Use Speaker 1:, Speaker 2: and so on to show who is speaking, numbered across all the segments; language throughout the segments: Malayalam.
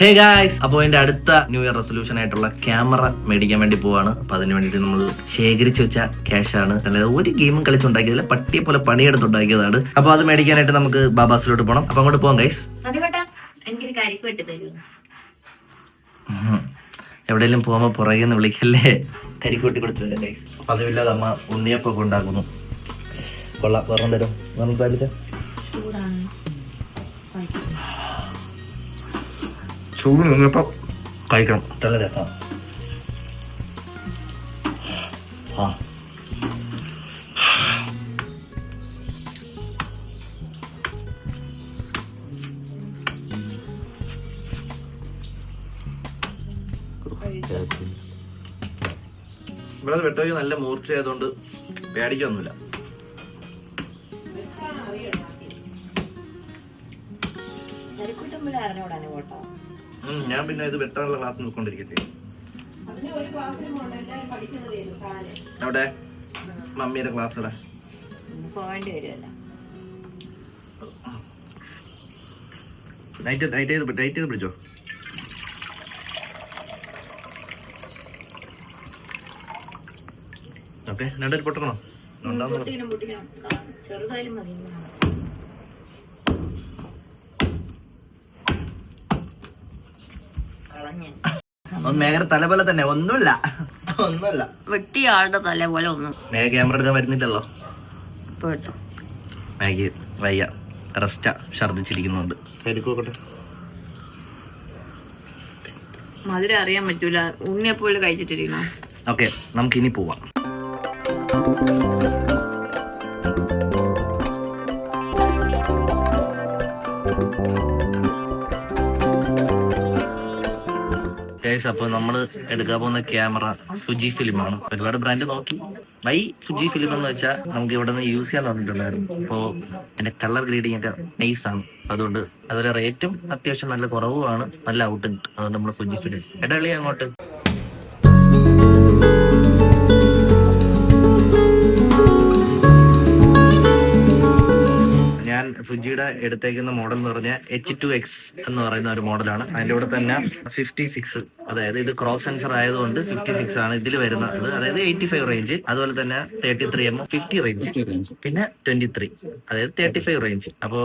Speaker 1: ഹേ ഗായ്സ് അപ്പോൾ എന്റെ അടുത്ത ന്യൂ ഇയർ റെസൊല്യൂഷൻ ആയിട്ടുള്ള ക്യാമറ മേടിക്കാൻ വേണ്ടി പോവാണ്. അപ്പോൾ അതിന് വേണ്ടിയിട്ട് നമ്മൾ ശേഖരിച്ചു വെച്ച ക്യാഷാണ് ആണ്. അല്ലാതെ ഒരു ഗെയിമും കളിച്ചുണ്ടാക്കിയതല്ല പട്ടിയെ പോലെ പണിയെടുത്തുണ്ടാക്കിയതാണ്. അപ്പോൾ അത് മേടിക്കാനായിട്ട് നമുക്ക് ബാബാസിലോട്ട് പോകണം അപ്പോൾ അങ്ങോട്ട് പോകാം ഗൈസ്
Speaker 2: കരിക്ക് വിട്ട്
Speaker 1: എവിടെയെങ്കിലും പോകുമ്പോൾ പുറകെ നിന്ന് വിളിക്കല്ലേ? കരിക്കൂട്ടി കൊടുത്തിട്ടുണ്ട് ഗൈസ് അതുമില്ലാതെ അമ്മ ഉണ്ണിയപ്പൊക്കെ ഉണ്ടാക്കുന്നു. കൊള്ളാം. വേറെ തരും വേറെ ചൂട് നിന്നപ്പോൾ കഴിക്കണം. നല്ല രസമാണ് ആ. ഇവിടെ വെട്ടോയ്ക്ക് നല്ല
Speaker 2: മൂർച്ച ആയതുകൊണ്ട് പേടിക്കൊന്നുമില്ല
Speaker 1: ഉം, ഞാൻ പിന്നെ ഇത് വെട്ടാനുള്ള ക്ലാസ് നോക്കൊണ്ടിരിക്കട്ടെ അവിടെ? മമ്മിയുടെ ക്ലാസ് ഇവിടെ
Speaker 2: വരുമല്ലോ.
Speaker 1: ചെയ്ത് ചെയ്ത് പിടിച്ചോ. ഓക്കെ രണ്ടൊരു പൊട്ടണോ
Speaker 2: ചെറുതായാലും മതി കളഞ്ഞ
Speaker 1: ഒന്ന് മേഘര തല പോലെ തന്നെ ഒന്നുമില്ല. ഒന്നുമില്ല.
Speaker 2: വെട്ടിയ ആളുടെ തല പോലെ ഒന്നും.
Speaker 1: മേഘ ക്യാമറ എടുക്കാൻ വരുന്നില്ലല്ലോ. വയ്യ. റെസ്റ്റാ ഛർദിച്ചിരിക്കുന്നുണ്ട്
Speaker 2: മധുരം അറിയാൻ പറ്റൂല. ഉണ്ണിയപ്പോലെ കഴിച്ചിട്ടിരിക്കണോ?
Speaker 1: ഓക്കെ നമുക്ക് ഇനി പോവാം. ഗൈസ് അപ്പൊ നമ്മൾ എടുക്കാൻ പോകുന്ന ക്യാമറ സുജി ആണ്. ഒരുപാട് ബ്രാൻഡ് നോക്കി. ബൈ സുജി ഫിലിം എന്ന് വെച്ചാൽ നമുക്ക് ഇവിടെ നിന്ന് യൂസ് ചെയ്യാൻ തന്നിട്ടുണ്ടായിരുന്നു. അപ്പോൾ എന്റെ കളർ ഗ്രീഡിങ് ഒക്കെ നൈസ് ആണ്. അതുകൊണ്ട് അതുപോലെ റേറ്റും അത്യാവശ്യം നല്ല കുറവുമാണ്. നല്ല ഔട്ട് ഉണ്ട് അതുകൊണ്ട് നമ്മൾ സുജി ഫിലിം എടളി അങ്ങോട്ട്. ഫുജിയുടെ എടുത്തേക്കുന്ന മോഡൽ എന്ന് പറഞ്ഞാൽ എച്ച് ടു എക്സ് എന്ന് പറയുന്ന ഒരു മോഡലാണ് അതിന്റെ കൂടെ തന്നെ ഫിഫ്റ്റി സിക്സ് അതായത് ഇത് ക്രോപ്പ് സെൻസർ ആയതുകൊണ്ട് ഫിഫ്റ്റി സിക്സ് ആണ് ഇതിൽ വരുന്നത്. അതായത് എയ്റ്റി ഫൈവ് റേഞ്ച് അതുപോലെ തന്നെ thirty three M fifty range പിന്നെ ട്വന്റി ത്രീ അതായത് തേർട്ടി ഫൈവ് റേഞ്ച് അപ്പോ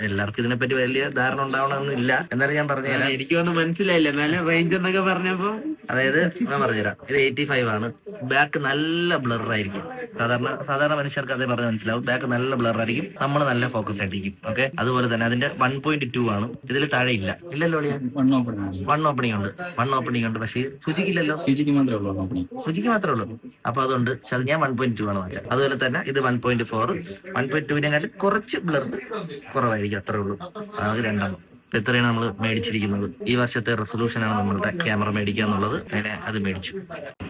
Speaker 1: എല്ലാവർക്കും ഇതിനെപ്പറ്റി വലിയ ധാരണ ഉണ്ടാവണമെന്നില്ല. എന്നാലും ഞാൻ പറഞ്ഞുതരാം.
Speaker 3: എനിക്കൊന്നും മനസ്സിലായില്ല. എന്നാലും റേഞ്ച് എന്നൊക്കെ പറഞ്ഞപ്പോ
Speaker 1: അതായത് ഞാൻ പറഞ്ഞുതരാം. ഇത് എയ്റ്റി ഫൈവ് ആണ്. ബാക്ക് നല്ല ബ്ലർ ആയിരിക്കും. സാധാരണ സാധാരണ മനുഷ്യർക്ക് അതേ പറഞ്ഞ് മനസ്സിലാവും. ബാക്ക് നല്ല ബ്ലർ ആയിരിക്കും. നമ്മൾ നല്ല ഫോക്കസ് ആയിരിക്കും ഓക്കെ അതുപോലെ തന്നെ അതിന്റെ വൺ പോയിന്റ് ടു ആണ്. ഇതിൽ താഴെ ഇല്ല ഇല്ലല്ലോ വൺ ഓപ്പണിംഗ് ഉണ്ട്. വൺ ഓപ്പണിംഗ് ഉണ്ട്. പക്ഷേ സുചിക്കില്ലല്ലോ?
Speaker 3: മാത്രമേ ഉള്ളൂ
Speaker 1: സുചിക്ക് മാത്രമേ ഉള്ളൂ. അപ്പൊ അതുകൊണ്ട് പക്ഷെ അത് ഞാൻ വൺ പോയിന്റ് ടു ആണ് നോക്കിയത് അതുപോലെ തന്നെ ഇത് one point four one point ടുവിനെക്കാളും കുറച്ച് ബ്ലർ കുറവായിരിക്കും അത്രേ ഉള്ളൂ. അത് രണ്ടെണ്ണം. ഇപ്പൊ എത്രയാണ് നമ്മൾ മേടിച്ചിരിക്കുന്നത്. ഈ വർഷത്തെ റെസൊല്യൂഷൻ ആണ് നമ്മളുടെ ക്യാമറ മേടിക്കുക എന്നുള്ളത്. അങ്ങനെ അത് മേടിച്ചു.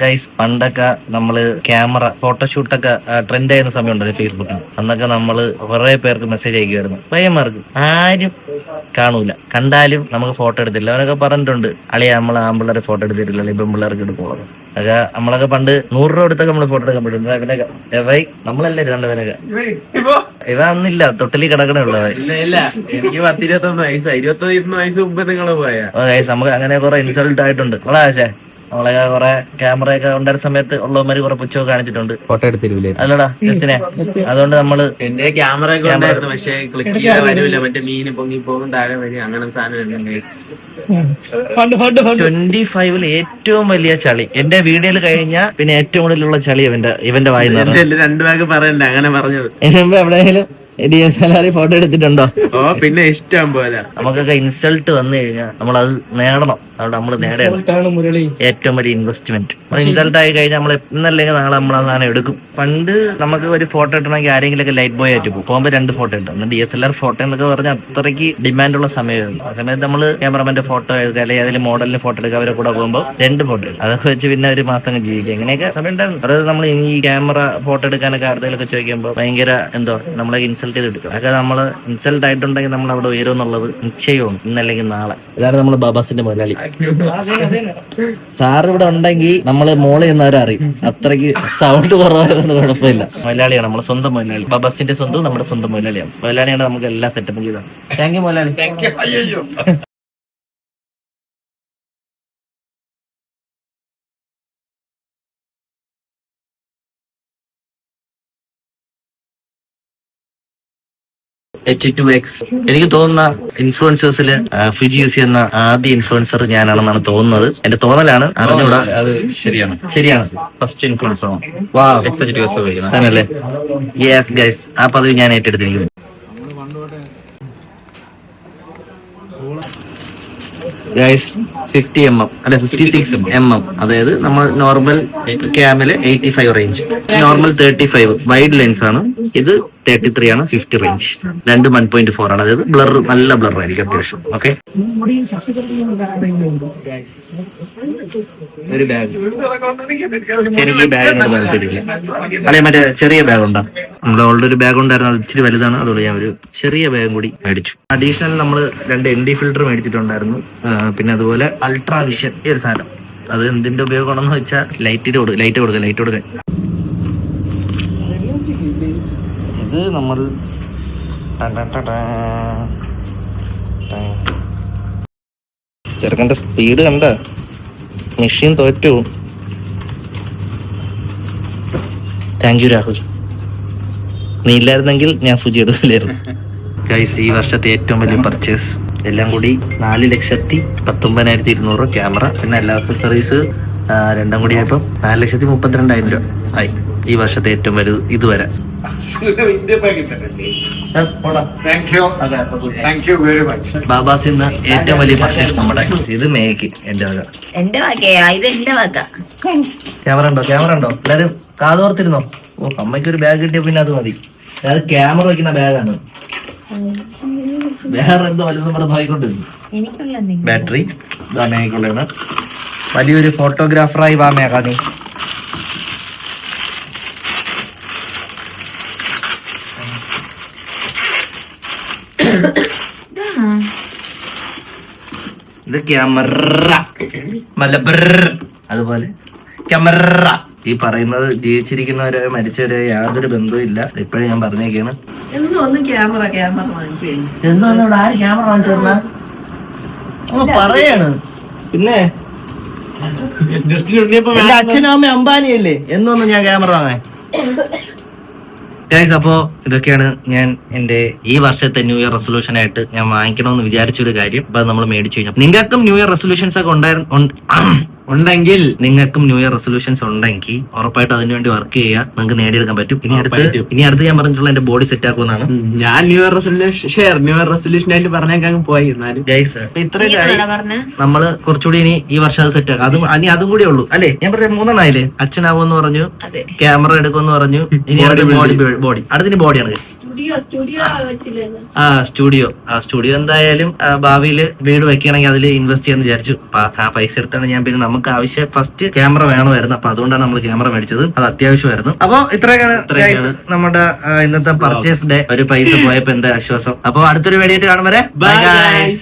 Speaker 1: ഗൈസ് പണ്ടൊക്കെ നമ്മൾ ക്യാമറ ഫോട്ടോഷൂട്ടൊക്കെ ട്രെൻഡ് ആയിരുന്ന സമയം ഉണ്ടല്ലോ ഫേസ്ബുക്കിൽ അന്നൊക്കെ നമ്മൾ കുറെ പേർക്ക് മെസ്സേജ് അയക്കുമായിരുന്നു. പയ്യന്മാർക്ക് ആരും കാണൂല. കണ്ടാലും നമുക്ക് ഫോട്ടോ എടുത്തില്ല. അവരൊക്കെ പറഞ്ഞിട്ടുണ്ട് അളിയ നമ്മൾ ആമ്പിള്ളേരെ ഫോട്ടോ എടുത്തിട്ടില്ല. അല്ലെങ്കിൽ പെൺപിള്ളേർക്ക് എടുക്കുള്ളത് അതൊക്കെ നമ്മളൊക്കെ പണ്ട് നൂറ് രൂപ എടുത്തൊക്കെ നമ്മൾ ഫോട്ടോ എടുക്കാൻ പറ്റും ഇവനൊക്കെ എവൈ നമ്മളല്ലേ ഇരുന്നണ്ട ഇവനൊക്കെ? ഇവ അന്നില്ല തൊട്ടിലി കിടക്കണേ ഉള്ളത്
Speaker 3: ഇല്ല ഇല്ല. എനിക്ക് പത്തിരുപത്തൊന്ന് വയസ്സായി. ഇരുപത്തൊന്ന് വയസ്സ് മുമ്പ് നിങ്ങൾ പോയാ
Speaker 1: നമുക്ക് അങ്ങനെ കുറെ ഇൻസൾട്ട് ആയിട്ടുണ്ട്. ആശേ. നമ്മളൊക്കെ കുറെ ക്യാമറ ഒക്കെ ഉണ്ടായിരുന്ന സമയത്ത് ഉള്ളവന്മാര് കുറെ പുച്ഛമൊക്കെ കാണിച്ചിട്ടുണ്ട്.
Speaker 3: ഫോട്ടോ എടുത്തില്ലേ
Speaker 1: അല്ലടാ ജസ്റ്റിനെ. അതുകൊണ്ട് നമ്മൾ
Speaker 3: എന്റെ ക്യാമറ ഒക്കെ ഉണ്ടായിരുന്നു പക്ഷെ ക്ലിക്ക് ചെയ്താൽ വരൂല. മറ്റേ മീന് പൊങ്ങി പോകും താഴെ വരും അങ്ങനെ സാധനം
Speaker 1: ട്വന്റി ഫൈവിൽ ഏറ്റവും വലിയ ചളി. എന്റെ വീഡിയോയിൽ കഴിഞ്ഞ പിന്നെ ഏറ്റവും കൂടുതലുള്ള ചളി ഇവന്റെ ഇവന്റെ വായി
Speaker 3: രണ്ടു ഭാഗം പറയണ്ട അങ്ങനെ പറഞ്ഞത്.
Speaker 1: എവിടെയെങ്കിലും D S L R photo എടുത്തിട്ടുണ്ടോ?
Speaker 3: ഓ പിന്നെ ഇഷ്ടം പോലെ.
Speaker 1: നമുക്കൊക്കെ ഇൻസൾട്ട് വന്നു കഴിഞ്ഞാൽ നമ്മൾ അത് നേടണം. അവിടെ നമ്മൾ നേടണം. ഏറ്റവും വലിയ ഇൻവെസ്റ്റ്മെന്റ് ഇൻസൾട്ട് ആയി കഴിഞ്ഞാൽ നമ്മൾ ഇന്നല്ലെങ്കിൽ നാളെ നമ്മൾ ആ സാധനം എടുക്കും. പണ്ട് നമുക്ക് ഒരു ഫോട്ടോ ഇട്ടണമെങ്കിൽ ആരെങ്കിലും ഒക്കെ ലൈറ്റ് ബോയ് ആയിട്ട് പോകും. പോകുമ്പോൾ രണ്ട് ഫോട്ടോ ഇട്ടു D S L R photo എന്നൊക്കെ പറഞ്ഞാൽ അത്രയ്ക്ക് ഡിമാൻഡുള്ള സമയമായിരുന്നു. ആ സമയത്ത് നമ്മൾ ക്യാമറമാന്റെ ഫോട്ടോ എടുക്കുക അല്ലെങ്കിൽ ഏതെങ്കിലും മോഡലിന് ഫോട്ടോ എടുക്കുക. അവരെ കൂടെ പോകുമ്പോൾ രണ്ട് ഫോട്ടോ എടുക്കും അതൊക്കെ വെച്ച് പിന്നെ ഒരു മാസം അങ്ങ് ജീവിക്കുക ഇങ്ങനെയൊക്കെ സമയം ഉണ്ടായിരുന്നു. അതായത് നമ്മൾ ഈ ക്യാമറ ഫോട്ടോ എടുക്കാനൊക്കെ ആരുടെയൊക്കെ ചോദിക്കുമ്പോൾ ഭയങ്കര എന്തോ നമ്മളെ ഇൻസൾട്ട് ചെയ്ത് എടുക്കും അതൊക്കെ നമ്മൾ ഇൻസൾട്ട് ആയിട്ടുണ്ടെങ്കിൽ നമ്മൾ അവിടെ ഉയരും എന്നുള്ളത് നിശ്ചയവും ഇന്നല്ലെങ്കിൽ നാളെ. ഇതാണ് നമ്മൾ ബാബാസിന്റെ മുതലാളി. സാർ ഇവിടെ ഉണ്ടെങ്കിൽ നമ്മൾ എന്ന് നിന്നവരറിയും അത്രയ്ക്ക് സൗണ്ട് കുറവായതുകൊണ്ട് കുഴപ്പമില്ല. മുതലാളിയാണ് നമ്മളെ സ്വന്തം മുതലാളി. ബാബാസിന്റെ സ്വന്തം നമ്മുടെ സ്വന്തം മുതലാളിയാണ്. മുതലാളിയാണ് നമുക്ക് എല്ലാ സെറ്റപ്പും ചെയ്തത്. താങ്ക് യു മുതലാളി. എച്ച് ടു എക്സ് എനിക്ക് തോന്നുന്ന ഇൻഫ്ലുവൻസേഴ്സിൽ ഫിജിയൂസി യൂസ് ചെയ്യുന്ന ആദ്യ ഇൻഫ്ലുവൻസർ ഞാനാണെന്നാണ് തോന്നുന്നത്. എന്റെ തോന്നലാണ്. അറിഞ്ഞൂടാ.
Speaker 4: അത് ശരിയാണ്.
Speaker 1: ശരിയാണ്.
Speaker 4: ഫസ്റ്റ് ഇൻഫ്ലുവൻസർ ആണ്.
Speaker 1: തന്നല്ലേ യെസ് ഗൈസ് ആ പദവി ഞാൻ ഏറ്റെടുത്തിരിക്കുന്നു. ഗൈസ് ഫിഫ്റ്റി എം എം അല്ലെ ഫിഫ്റ്റി സിക്സ് എം എം അതായത് നമ്മൾ normal ക്യാമിൽ eighty five range normal thirty five wide lens ആണ്. ഇത് തേർട്ടി ത്രീ ആണ് ഫിഫ്റ്റി റേഞ്ച് രണ്ട് വൺ പോയിന്റ് ഫോർ ആണ്. അതായത് ബ്ലർ നല്ല ബ്ലർ ആയിരിക്കും അത്യാവശ്യം. ഓക്കെ ഒരു ബാഗ് ചെറിയ ബാഗ് താല്പര്യമില്ല അല്ലെ മറ്റേ ചെറിയ ബാഗ് ഉണ്ടോ? നമ്മുടെ ഓൾറെഡി ഒരു ബാഗ് ഉണ്ടായിരുന്നു. അത് ഇച്ചിരി വലുതാണ്. അതുകൊണ്ട് ഞാൻ ഒരു ചെറിയ ബാഗും കൂടി മേടിച്ചു. അഡീഷണൽ നമ്മൾ രണ്ട് എൻ ഡി ഫിൽറ്റർ മേടിച്ചിട്ടുണ്ടായിരുന്നു പിന്നെ അതുപോലെ അൾട്രാ വിഷൻ ഈ ഒരു സാധനം. അത് എന്തിന്റെ ഉപയോഗമാണെന്ന് വെച്ചാൽ ലൈറ്റിന് കൊടുക്കുക ലൈറ്റ് കൊടുക്കുക ലൈറ്റ് കൊടുക്കുക ഇത് നമ്മൾ ചെറുക്കന്റെ സ്പീഡ് കണ്ട? മെഷീൻ തോറ്റു. Thank you Rahul. നീ ഇല്ലായിരുന്നെങ്കിൽ ഞാൻ ഫുജി എടുക്കില്ലായിരുന്നു. ഗൈസ് ഈ വർഷത്തെ ഏറ്റവും വലിയ പർച്ചേസ് എല്ലാം കൂടി നാല് ലക്ഷത്തി പത്തൊമ്പതിനായിരത്തി ഇരുന്നൂറ് ക്യാമറ പിന്നെ എല്ലാ അക്സസറീസ് രണ്ടും കൂടി ആയപ്പോൾ നാല് ലക്ഷത്തി മുപ്പത്തിരണ്ടായിരം രൂപ ആയി ഈ വർഷത്തെ ഏറ്റവും വലുത് ഇതുവരെ. ബാബാസ് ഇന്ന് ഏറ്റവും വലിയ പർച്ചേസ് നമ്മുടെ ഇത് മേക്ക് എന്റെ വക.
Speaker 2: എന്റെ വകയാ? ഇത് എന്റെ വക.
Speaker 1: ക്യാമറ ഉണ്ടോ? ക്യാമറ ഉണ്ടോ? എല്ലാരും കാതോർത്തിരുന്നോ? ഓ അമ്മയ്ക്ക് ഒരു ബാഗ് കിട്ടിയ പിന്നെ അത് മതി. അത് ക്യാമറ വെക്കുന്ന ബാഗാണ്. വേറെ എന്തോ വലുതും ഇവിടെ നോക്കിക്കൊണ്ടിരുന്നു
Speaker 2: എനിക്കുള്ള
Speaker 1: ബാറ്ററി മേക്കുള്ളതാണ് വലിയൊരു ഫോട്ടോഗ്രാഫറായി വാ മേഘ നീ ഇത് ക്യാമറ. മലബർ. അതുപോലെ ക്യാമറ. ഈ പറയുന്നത് ജീവിച്ചിരിക്കുന്നവരോ മരിച്ചവരോ യാതൊരു ബന്ധവും ഇല്ല. ഇപ്പോഴും ഞാൻ പറഞ്ഞേക്കാണ്.
Speaker 5: എന്നും ക്യാമറ ക്യാമറ
Speaker 1: ഇവിടെ ആര് ക്യാമറ പറയാണ്. പിന്നെ? എന്റെ അച്ഛനും അമ്മ അംബാനിയല്ലേ? എന്നൊന്നും ഞാൻ ക്യാമറ വാങ്ങാൻ? ഗൈസ് അപ്പോ ഇതൊക്കെയാണ് ഞാൻ എന്റെ ഈ വർഷത്തെ ന്യൂ ഇയർ റെസൊല്യൂഷൻ ആയിട്ട് ഞാൻ വാങ്ങിക്കണമെന്ന് വിചാരിച്ച ഒരു കാര്യം. അപ്പൊ നമ്മൾ മേടിച്ചു കഴിഞ്ഞു നിങ്ങൾക്കും ന്യൂ ഇയർ റെസൊല്യൂഷൻസ് ഒക്കെ ഉണ്ടായിരുന്നു
Speaker 3: ഉണ്ടെങ്കിൽ
Speaker 1: നിങ്ങൾക്കും ന്യൂ ഇയർ റെസൊല്യൂഷൻസ് ഉണ്ടെങ്കിൽ ഉറപ്പായിട്ട് അതിനുവേണ്ടി വർക്ക് ചെയ്യുക. നിങ്ങൾക്ക് നേടിയെടുക്കാൻ പറ്റും. ഇനി അടുത്ത് ഇനി അടുത്ത് ഞാൻ പറഞ്ഞിട്ടുള്ള എന്റെ ബോഡി സെറ്റ് ആക്കുമെന്നാണ്.
Speaker 3: ഞാൻ new year resolution share new year resolution ആയിട്ട് പറഞ്ഞേക്കാൻ പോയി എന്നാലും.
Speaker 1: ഇത്രയും നമ്മൾ കുറച്ചുകൂടി ഇനി ഈ വർഷം അത് സെറ്റ് ആക്കാം. അതും ഇനി അതും കൂടി ഉള്ളൂ. അല്ലേ? ഞാൻ പറഞ്ഞ മൂന്നെണ്ണായില്ലേ? അച്ഛനാവുമെന്ന് പറഞ്ഞു. ക്യാമറ എടുക്കുമെന്ന് പറഞ്ഞു. ഇനി ബോഡി ബോഡി അടുത്തിന് ബോഡിയാണ് ആ സ്റ്റുഡിയോ ആ സ്റ്റുഡിയോ. എന്തായാലും ഭാവിയിൽ ഭാവിയിൽ വീട് വെക്കുകയാണെങ്കിൽ അതിൽ ഇൻവെസ്റ്റ് ചെയ്യാന്ന് വിചാരിച്ചു. അപ്പൊ ആ- പൈസ എടുത്താണ് ഞാൻ പിന്നെ നമുക്ക് ആവശ്യം. ഫസ്റ്റ് ക്യാമറ വേണമായിരുന്നു. അപ്പൊ അതുകൊണ്ടാണ് നമ്മൾ ക്യാമറ മേടിച്ചത്. അത് അത്യാവശ്യമായിരുന്നു. അപ്പൊ ഇത്രയൊക്കെയാണ് നമ്മുടെ ഇന്നത്തെ പർച്ചേസ് ഡേ ഒരു പൈസ പോയപ്പോ എന്താ ആശ്വാസം. അപ്പൊ അടുത്തൊരു വേടിയിട്ട് കാണും വരെ.
Speaker 3: Bye
Speaker 1: guys.